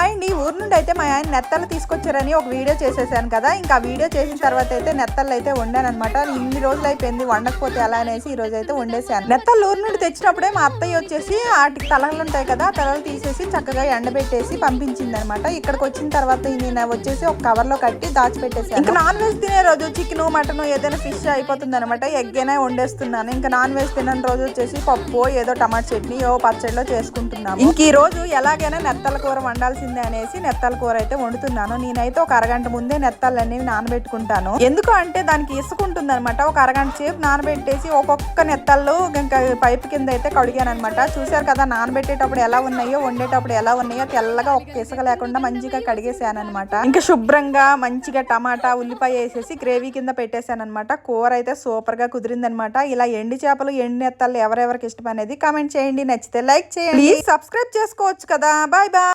Hi అండి ఊరు నుండి అయితే మా ఆయన నెత్తలు తీసుకొచ్చారని ఒక వీడియో చేసేసాను కదా. ఇంకా ఆ వీడియో చేసిన తర్వాత అయితే నెత్తలు అయితే వండాను అనమాట ఇన్ని రోజులు అయిపోయింది వండకపోతే ఎలా అనేసి ఈ రోజు అయితే వండేసాను నెత్తలు ఊరు నుండి తెచ్చినప్పుడే మా అత్తయ్య వచ్చేసి వాటికి తలలు ఉంటాయి కదా తలలు తీసేసి చక్కగా ఎండబెట్టేసి పంపించింది అనమాట ఇక్కడికి వచ్చిన తర్వాత నేను వచ్చేసి ఒక కవర్లో కట్టి దాచిపెట్టేసాను ఇంకా నాన్ వెజ్ తినే రోజు చికెన్ మటన్ ఏదైనా ఫిష్ అయిపోతుంది అనమాట ఎగ్ వండేస్తున్నాను. ఇంకా నాన్ వెజ్ తినని రోజు వచ్చేసి పప్పు ఏదో టమాటా చట్నీ ఏదో పచ్చడిలో చేసుకుంటున్నాను ఇంక ఈ రోజు ఎలాగైనా నెత్తల కూర వండాల్సింది. అనేసి నెత్తల కూర అయితే వండుతున్నాను. నేనైతే ఒక అరగంట ముందే నెత్తలన్నీ నానబెట్టుకుంటాను. ఎందుకు అంటే దానికి ఇసుకుంటుంది అనమాట ఒక అరగంట సేపు నానబెట్టేసి ఒక్కొక్క నెత్తళ్ళు ఇంకా పైపు కింద అయితే కడిగాను అనమాట చూసారు కదా నానబెట్టేటప్పుడు ఎలా ఉన్నాయో వండేటప్పుడు ఎలా ఉన్నాయో తెల్లగా ఒక్క ఇసుక లేకుండా మంచిగా కడిగేసాను అనమాట ఇంకా శుభ్రంగా మంచిగా టమాటా ఉల్లిపాయ వేసేసి గ్రేవీ కింద పెట్టేశాను అనమాట కూర అయితే సూపర్గా కుదిరిందనమాట ఇలా ఎండి చేపలు ఎండి నెత్తళ్ళు ఎవరెవరికి ఇష్టం అనేది కామెంట్ చేయండి. నచ్చితే లైక్ చేయండి. సబ్స్క్రైబ్ చేసుకోవచ్చు కదా. Bye bye.